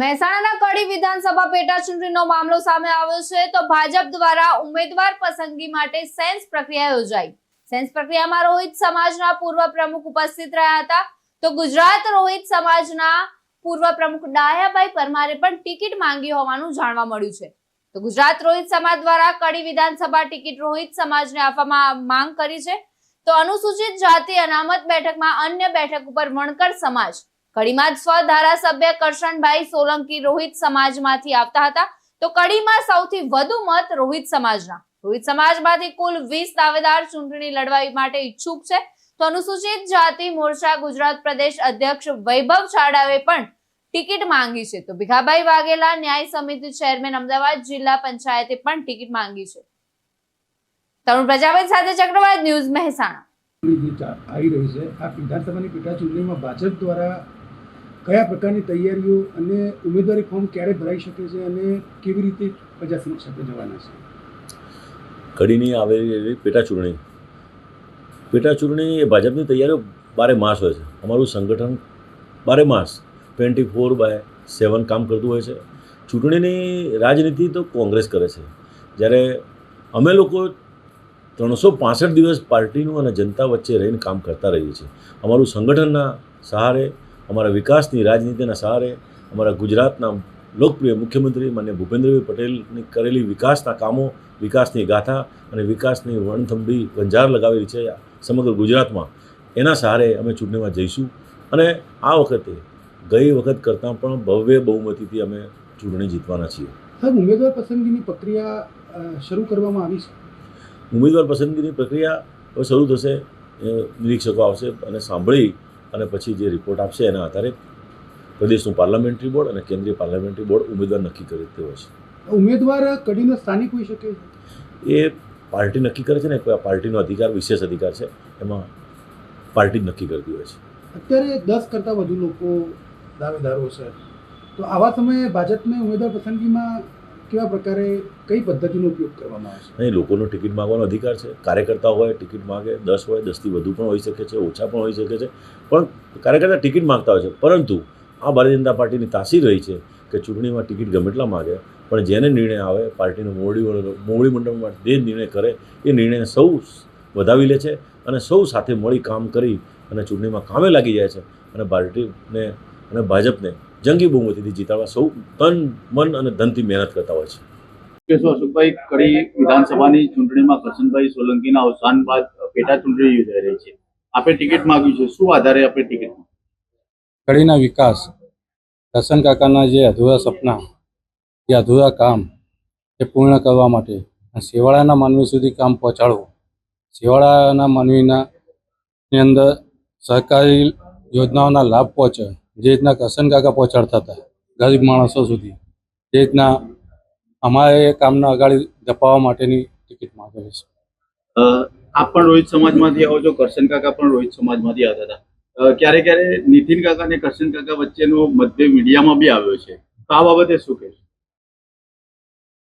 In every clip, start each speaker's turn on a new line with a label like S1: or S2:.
S1: મહેસાણાના કડી વિધાનસભા પેટા ચૂંટણીનો મામલો સામે આવ્યો છે તો ભાજપ દ્વારા ઉમેદવાર પસંદગી માટે સેન્સ પ્રક્રિયા યોજાઈ. સેન્સ પ્રક્રિયામાં રોહિત સમાજના પૂર્વ પ્રમુખ ઉપસ્થિત રહ્યા હતા. તો ગુજરાત રોહિત સમાજના પૂર્વ પ્રમુખ ડાયાભાઈ પરમારે પણ ટિકિટ માંગી હોવાનું જાણવા મળ્યું છે. તો ગુજરાત રોહિત સમાજ દ્વારા કડી વિધાનસભા ટિકિટ રોહિત સમાજને આપવામાં માંગ કરી છે. તો અનુસૂચિત જાતિ અનામત બેઠકમાં અન્ય બેઠક ઉપર વણકર સમાજ કડીમાં સ્વ ધારાસભ્ય કરશનભાઈ સોલંકી રોહિત સમાજમાંથી આવતા હતા. તો કડીમાં સૌથી વધુ મત રોહિત સમાજના. રોહિત સમાજમાંથી કુલ વીસ દાવેદાર ચૂંટણી લડવા માટે ઈચ્છુક છે. તો અનુસૂચિત જાતિ મોરચા ગુજરાત પ્રદેશ અધ્યક્ષ વૈભવ ચાડાવે પણ ટિકિટ માંગી છે. તો ભીખાભાઈ વાઘેલા ન્યાય સમિતિ ચેરમેન અમદાવાદ જિલ્લા પંચાયતે પણ ટિકિટ માંગી છે. તરુણ પ્રજાપતિ સાથે ચક્રવાત ન્યૂઝ મહેસાણા.
S2: આવી રહી છે. આ વિધાનસભાની પેટા ચૂંટણીમાં ભાજપ દ્વારા કયા પ્રકારની તૈયારીઓ અને ઉમેદવારી ફોર્મ ક્યારે ભરાઈ શકે છે અને કેવી રીતે પ્રજા સમક્ષ આપણે જવાના છે?
S3: કડીની આવેલી પેટા ચૂંટણી. પેટા ચૂંટણી એ ભાજપની તૈયારીઓ બારે માસ હોય છે. અમારું સંગઠન બારે માસ ટ્વેન્ટી ફોર બાય સેવન કામ કરતું હોય છે. ચૂંટણીની રાજનીતિ તો કોંગ્રેસ કરે છે. જ્યારે અમે લોકો ત્રણસો પાસઠ દિવસ પાર્ટીનું અને જનતા વચ્ચે રહીને કામ કરતા રહીએ છીએ. અમારું સંગઠનના સહારે અમારા વિકાસની રાજનીતિના સહારે અમારા ગુજરાતના લોકપ્રિય મુખ્યમંત્રી માન્ય ભૂપેન્દ્રભાઈ પટેલની કરેલી વિકાસના કામો વિકાસની ગાથા અને વિકાસની વણથંભી વંજાર લગાવેલી છે સમગ્ર ગુજરાતમાં. એના સહારે અમે ચૂંટણીમાં જઈશું અને આ વખતે ગઈ વખત કરતાં પણ ભવ્ય બહુમતીથી અમે ચૂંટણી જીતવાના છીએ.
S2: હવે ઉમેદવાર પસંદગીની પ્રક્રિયા શરૂ કરવામાં આવી છે?
S3: ઉમેદવાર પસંદગીની પ્રક્રિયા હવે શરૂ થશે નિરીક્ષકો આવશે અને સાંભળી અને પછી જે રિપોર્ટ આપશે એના આધારે પ્રદેશનું પાર્લામેન્ટરી બોર્ડ અને કેન્દ્રીય પાર્લામેન્ટરી બોર્ડ ઉમેદવાર નક્કી કરે તેવો છે.
S2: ઉમેદવાર કડીનો સ્થાનિક હોઈ શકે
S3: એ પાર્ટી નક્કી કરે છે ને કોઈ આ પાર્ટીનો અધિકાર વિશેષ અધિકાર છે એમાં પાર્ટી જ નક્કી કરતી હોય છે.
S2: અત્યારે દસ કરતાં વધુ લોકો દાવેદારો છે. તો આવા સમયે ભાજપને ઉમેદવાર પસંદગીમાં કેવા પ્રકારે કઈ પદ્ધતિનો ઉપયોગ કરવામાં આવશે
S3: અહીં લોકોનો ટિકિટ માગવાનો અધિકાર છે. કાર્યકર્તા હોય, ટિકિટ માગે, દસ હોય, દસથી વધુ પણ હોઈ શકે છે, ઓછા પણ હોઈ શકે છે. પણ કાર્યકર્તા ટિકિટ માગતા હોય છે. પરંતુ આ ભારતીય જનતા પાર્ટીની તાસીર રહી છે કે ચૂંટણીમાં ટિકિટ ગમે એટલા માગે, પણ જેને નિર્ણય આવે, પાર્ટીનો મોવડી મોવડી મંડળમાં જે નિર્ણય કરે, એ નિર્ણય સૌ વધાવી લે છે અને સૌ સાથે મળી કામ કરી અને ચૂંટણીમાં કામે લાગી જાય છે. અને પાર્ટીને અને ભાજપને જંગી બહુમતીથી જીતાવા સૌ તન મન અને ધનથી મહેનત કરતા હોય છે.
S4: કેશવ અશોકભાઈ કડી વિધાનસભાની ચૂંટણીમાં કરશનભાઈ સોલંકીના અવસાન બાદ પેટા ચૂંટણી યોજાઈ રહી છે. આપે ટિકિટ માંગી છે. શું આધારે આપણે ટિકિટ
S5: કડીના વિકાસ કરશન કાકાના જે અધૂરા સપના જે અધૂરા કામ એ પૂર્ણ કરવા માટે અને શેવાળાના માનવી સુધી કામ પહોંચાડવું શેવાળાના માનવીના ની અંદર સરકારી યોજનાઓના લાભ પહોંચે જે રીતના કસન કાકા પહોંચાડતા હતા ગરીબ માણસો સુધી જે રીતના અમારે કામને અગાડી ધપાવવા માટેની ટિકિટ માંગેલી છે.
S4: આપ પણ રોહિત સમાજમાંથી આવો છો કરશન કાકા પણ રોહિત સમાજમાંથી આવતા હતા. ક્યારે ક્યારે નીતિન કાકા અને કરશન કાકા વચ્ચેનો મતભેદ મીડિયામાં બી આવ્યો છે. તો આ બાબતે શું કહેશો?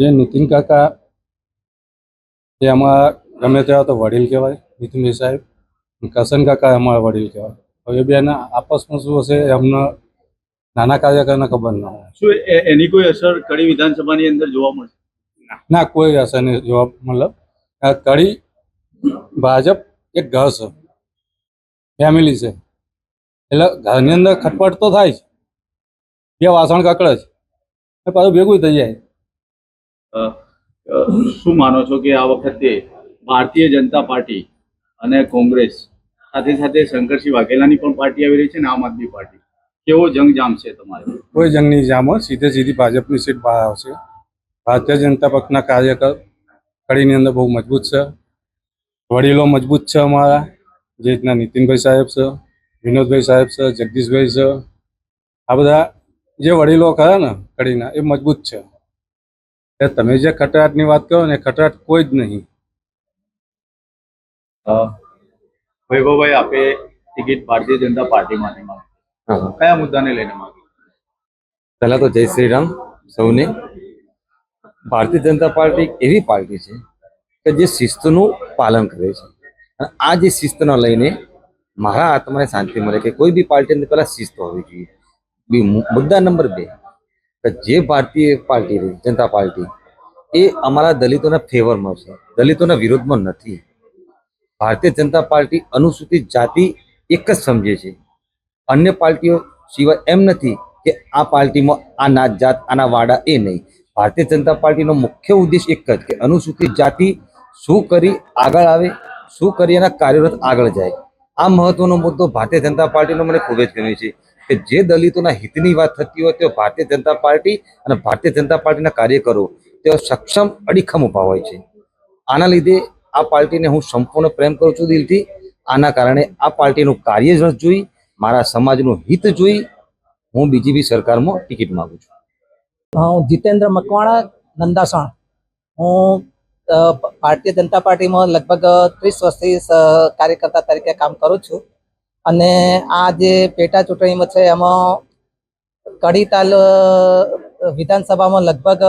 S5: જે નીતિન કાકા એ અમારા ગમે તેવા તો વડીલ કહેવાય નીતિનભાઈ સાહેબ કરશન કાકા અમારા વડીલ કહેવાય. હવે બેના આપસમાં શું હશે એમને નાના કાર્યકરને ખબર ના હોય.
S4: શું એની કોઈ અસર કડી વિધાનસભાની અંદર જોવા મળશે
S5: ના કોઈ અસર નહીં જોવા મતલબ કડી ભાજપ એક ઘર છે ફેમિલી છે. એટલે ઘરની અંદર ખટપટ તો થાય છે બે વાસણ કકડે ને પાછું ભેગું થઈ જાય.
S4: શું માનો છો કે આ વખતે ભારતીય જનતા પાર્ટી અને કોંગ્રેસ સાથે સાથે શંકરસિંહ વાઘેલાની પણ પાર્ટી આવી રહી છે ને આમ આદમી પાર્ટી. કેવો જંગ જામ છે તમારે?
S5: કોઈ જંગની જામ હોય સીધે સીધી ભાજપની સીટ બહાર આવશે. ભારતીય જનતા પક્ષના કાર્યકર કડીની અંદર બહુ મજબૂત છે. વડીલો મજબૂત છે અમારા. જે રીતના નીતિનભાઈ સાહેબ છે વિનોદભાઈ સાહેબ છે જગદીશભાઈ છે. આ બધા જે વડીલો ખરા ને કડીના એ મજબૂત છે. એ તમે જે ખટરાટની વાત કરો ને ખટરાટ કોઈ જ નહીં.
S4: વૈભવભાઈ આપે ટિકિટ ભારતીય જનતા પાર્ટીમાંથી માંગી.
S6: હા.
S4: કયા મુદ્દાને લઈને માંગી?
S6: પહેલા તો જય શ્રી રામ સૌને. ભારતીય જનતા પાર્ટી એવી પાર્ટી છે કે જે શિસ્તનું પાલન કરે છે. અને આ જે શિસ્તને લઈને મારા આત્માને શાંતિ મળે કે કોઈ બી પાર્ટીની પહેલાં શિસ્ત હોવી જોઈએ. બી મુદ્દા નંબર બે કે જે ભારતીય પાર્ટી જનતા પાર્ટી એ અમારા દલિતોના ફેવરમાં છે. દલિતોના વિરોધમાં નથી. ભારતીય જનતા પાર્ટી અનુસૂચિત જાતિ એક જ સમજે છે. અન્ય પાર્ટીઓ સિવાય એમ નથી કે આ પાર્ટીમાં આ નાત જાત, આના વાડા એ નહીં. ભારતીય જનતા પાર્ટીનો મુખ્ય ઉદ્દેશ એક જ કે અનુસૂચિત જાતિ શું કરી આગળ આવે, શું કરી એના કાર્યરત આગળ જાય. આ મહત્વનો મુદ્દો ભારતીય જનતા પાર્ટીનો મને ખૂબ જ ગમે છે કે જે દલિતોના હિતની વાત થતી હોય તે ભારતીય જનતા પાર્ટી અને ભારતીય જનતા પાર્ટીના કાર્યકરો તેઓ સક્ષમ અડીખમ ઊભા હોય છે. આના લીધે આ પાર્ટીને હું સંપૂર્ણ પ્રેમ કરું છું દિલથી. આના કારણે આ પાર્ટીનું કાર્ય જ જોઈ, મારા સમાજનું હિત જોઈ, હું બીજીપી સરકારમાં ટિકિટ માંગુ છું.
S7: હું જીતેન્દ્ર મકવાણા, નંદાસણ. હું ભારતીય જનતા પાર્ટીમાં લગભગ ત્રીસ વર્ષથી કાર્યકર્તા તરીકે કામ કરું છું. અને આ જે પેટા ચૂંટણીમાં છે, એમાં કડી તાલ વિધાનસભામાં લગભગ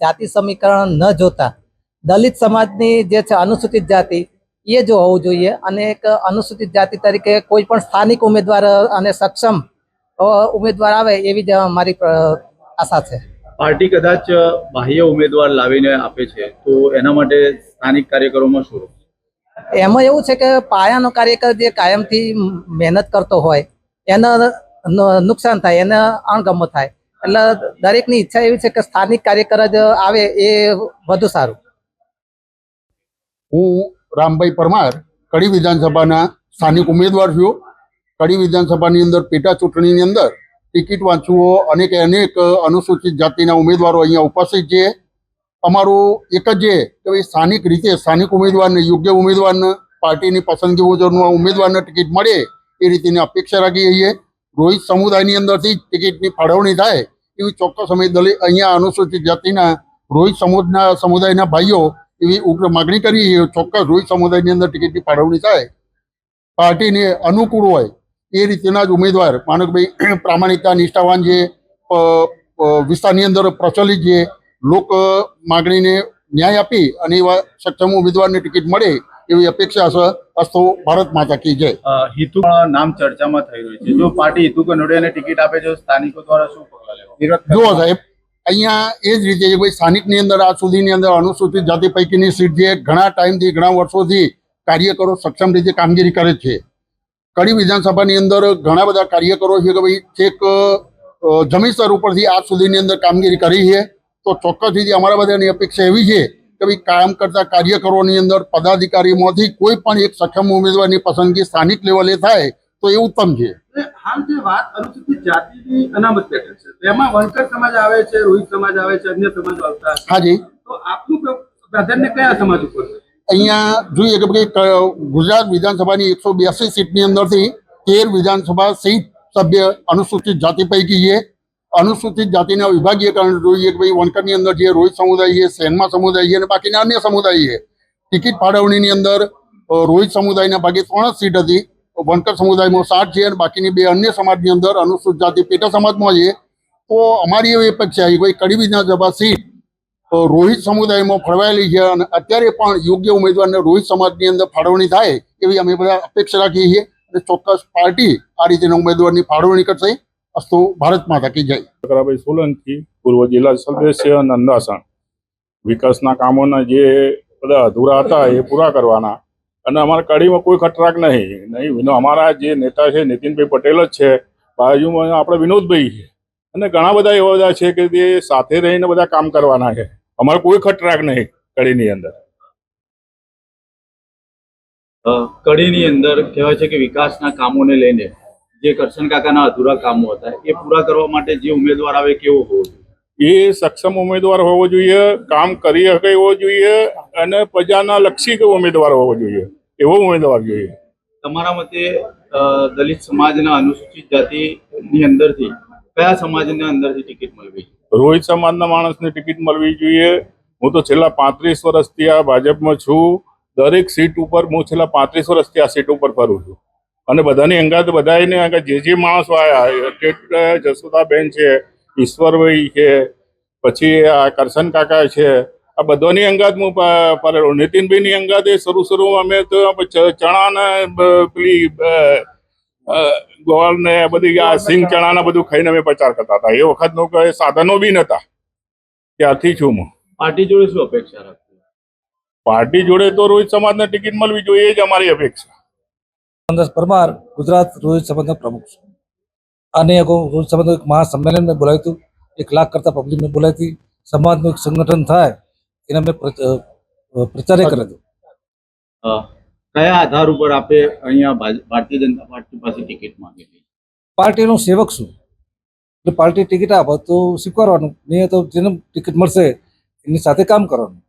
S7: જાતિ સમીકરણ ન જોતા દલિત સમાજની જે છે અનુસૂચિત જાતિ એ જો હોવું જોઈએ અને એક અનુસૂચિત જાતિ તરીકે કોઈ પણ સ્થાનિક ઉમેદવાર અને સક્ષમ ઉમેદવાર આવે એવી જ મારી આશા છે.
S4: પાર્ટી કદાચ બાહ્ય ઉમેદવાર લાવીને આપે છે તો એના માટે સ્થાનિક કાર્યકરોમાં શું
S7: એમાં એવું છે કે પાયાનો કાર્યકર જે કાયમથી મહેનત કરતો હોય એને નુકસાન થાય એને અણગમો થાય. એટલે દરેકની ઈચ્છા એવી છે કે સ્થાનિક કાર્યકર જ આવે એ વધુ સારું.
S8: હું રામભાઈ પરમાર, કડી વિધાનસભાના સ્થાનિક ઉમેદવાર છું. કડી વિધાનસભાની અંદર પેટા ચૂંટણીની અંદર ટિકિટ વાંચવો અનેક અનેક અનુસૂચિત જાતિના ઉમેદવારો અહીંયા ઉપસ્થિત છે. અમારું એક જ છે કે ભાઈ સ્થાનિક રીતે સ્થાનિક ઉમેદવારને યોગ્ય ઉમેદવારને, પાર્ટીની પસંદગી મુજબનો ઉમેદવારને ટિકિટ મળે એ રીતેની અપેક્ષા રાખીએ છીએ. રોહિત સમુદાયની અંદરથી ટિકિટની ફાળવણી થાય એવી ચોક્કસ અમે દલિત અહીંયા અનુસૂચિત જાતિના, રોહિત સમુદના, સમુદાયના ભાઈઓ એવી ઉગ્ર માગણી કરી ચોક્કસ રોહિત સમુદાયની અંદર ટિકિટની ફાળવણી થાય પાર્ટીને અનુકૂળ હોય એ રીતેના જ ઉમેદવાર માનકભાઈ પ્રામાણિકતા નિષ્ઠાવાન અ, વિસ્તારની અંદર પ્રચલિત છે લોક માગણીને ન્યાય આપી અને એવા સક્ષમ ઉમેદવારને ટિકિટ મળે એવી અપેક્ષા છે અસ્તો ભારત માતા કી જય.
S4: હિતુ નામ ચર્ચામાં થઈ રહ્યું છે. જો પાર્ટી હિતુ કનોડિયાને ટિકિટ આપે છે સ્થાનિકો દ્વારા શું પગલાં લેવા?
S8: જુઓ સાહેબ અહીંયા એ જ રીતે ભાઈ સ્થાનિકની અંદર આ સુધીની અંદર અનુસૂચિત જાતિ પૈકીની સીટ જે ઘણા ટાઈમથી ઘણા વર્ષોથી કાર્યકરો સક્ષમ રીતે કામગીરી કરે છે. કડી વિધાનસભાની અંદર ઘણા બધા કાર્યકરો છે કે ભાઈ અ, જમીન સ્તર ઉપરથી આજ સુધીની અંદર કામગીરી કરી છે. તો ચોક્કસ રીતે અમારા બધાની અપેક્ષા એવી છે કે ભાઈ કામ કરતા કાર્યકરોની અંદર પદાધિકારીમાંથી કોઈ પણ એક સક્ષમ ઉમેદવારની પસંદગી સ્થાનિક લેવલે થાય તો એ ઉત્તમ છે.
S2: હાલ જે વાત અનુસૂચિત જાતિની અનામત પેટર્ન છે તેમાં વણકર સમાજ આવે છે રોહિત સમાજ આવે છે અન્ય સમાજ આવતા
S8: હાજી
S2: તો આપનું પ્રાધાન્ય કયા સમાજ ઉપર
S8: અહીંયા જોઈએ કે ભાઈ ગુજરાત વિધાનસભાની એકસો બ્યાસી સીટની અંદરથી તેર વિધાનસભા સીટ સભ્ય અનુસૂચિત જાતિ પૈકી છે. અનુસૂચિત જાતિના વિભાગીયકરણ જોઈએ કે ભાઈ વણકરની અંદર જે રોહિત સમુદાય છે સેનમાં સમુદાય છે અને બાકીના અન્ય સમુદાય છે. ટિકિટ ફાળવણીની અંદર રોહિત સમુદાયના ભાગે ત્રણ સીટ હતી. વણકર સમુદાયમાં સાત છે અને બાકીની બે અન્ય સમાજની અંદર અનુસૂચિત જાતિ પેટા સમાજમાં છે, તો અમારી એવી અપેક્ષા છે ભાઈ કડી વિધાનસભા સીટ રોહિત સમુદાયમાં ફળવાયેલી છે અને અત્યારે પણ યોગ્ય ઉમેદવારને રોહિત સમાજની અંદર ફાળવણી થાય એવી અમે બધા અપેક્ષા રાખીએ છીએ અને ચોક્કસ પાર્ટી આ રીતેના ઉમેદવારની ફાળવણી કરશે. અસ્તુ ભારત માતા કી જય.
S9: ચક્રાભાઈ સોલંકી, પૂર્વ જિલ્લા સદસ્ય નંદાસણ. વિકાસના કામોના જે બધા અધૂરા હતા એ પૂરા કરવાના. અને અમારા કડીમાં કોઈ ખટરાક નહીં. નહીં અમારા જે નેતા છે, નીતિનભાઈ પટેલ જ છે. બાજુમાં આપણે વિનોદભાઈ છે. અને ઘણા બધા એવા બધા છે કે જે સાથે રહીને બધા કામ કરવાના છે. અમારે કોઈ ખટરાક નહીં કડીની અંદર.
S4: કડીની અંદર કહેવાય છે કે વિકાસના કામોને લઈને જે કરશન કાકાના અધૂરા કામો હતા, એ પૂરા કરવા માટે જે ઉમેદવાર આવે કેવો હોવો જોઈએ?
S9: એ સક્ષમ ઉમેદવાર હોવો જોઈએ કામ કરી શકે એવો જોઈએ અને પ્રજાના લક્ષી ઉમેદવાર હોવો જોઈએ એવો ઉમેદવાર જોઈએ.
S4: તમારા મતે દલિત સમાજના અનુસૂચિત જાતિની અંદરથી કયા સમાજના અંદરથી ટિકિટ મળવી?
S9: રોહિત સમાજના માણસને ટિકિટ મળવી જોઈએ. હું તો છેલ્લા પાંત્રીસ વર્ષથી આ ભાજપમાં છું. દરેક સીટ ઉપર હું છેલ્લા પાંત્રીસ વર્ષથી આ સીટ ઉપર ફરું છું. અને બધાની અંગાત બધાને જે જે માણસો આવ્યા જસોદાબેન છે ઈશ્વરભાઈ છે પછી આ કરશન કાકા છે આ બધાની અંગાત હું પ- ફરેલો નીતિનભાઈની અંગાતે શરૂ શરૂ અમે તો ચણાને ચણા પેલી ગોળ ને બધી આ સિંગ ચણાના બધું ખાઈને અમે પ્રચાર કરતા હતા. એ વખત નો કોઈ સાધનો બી નતા. ત્યારથી છું હું.
S4: પાર્ટી જોડે શું અપેક્ષા રાખતી
S9: પાર્ટી જોડે તો રોહિત સમાજને ટિકિટ મળવી જોઈએ એ જ અમારી અપેક્ષા.
S10: મોહનદાસ પરમાર ગુજરાત રોહિત સમાજના પ્રમુખ છે. અને એક સમાજનું એક મહાસંમેલન મેં બોલાવ્યું હતું. એક લાખ કરતાં પબ્લિક મેં બોલાવી હતી. સમાજનું એક સંગઠન થાય એના મેં પ્રચાર કર્યો હતો.
S4: કયા આધાર ઉપર આપે અહીંયા ભારતીય જનતા પાર્ટી પાસે ટિકિટ માંગેલી
S10: પાર્ટીનો સેવક છું. એટલે પાર્ટી ટિકિટ આપે તો સ્વીકારવાનું. નહીં તો જેને ટિકિટ મળશે એની સાથે કામ કરવાનું.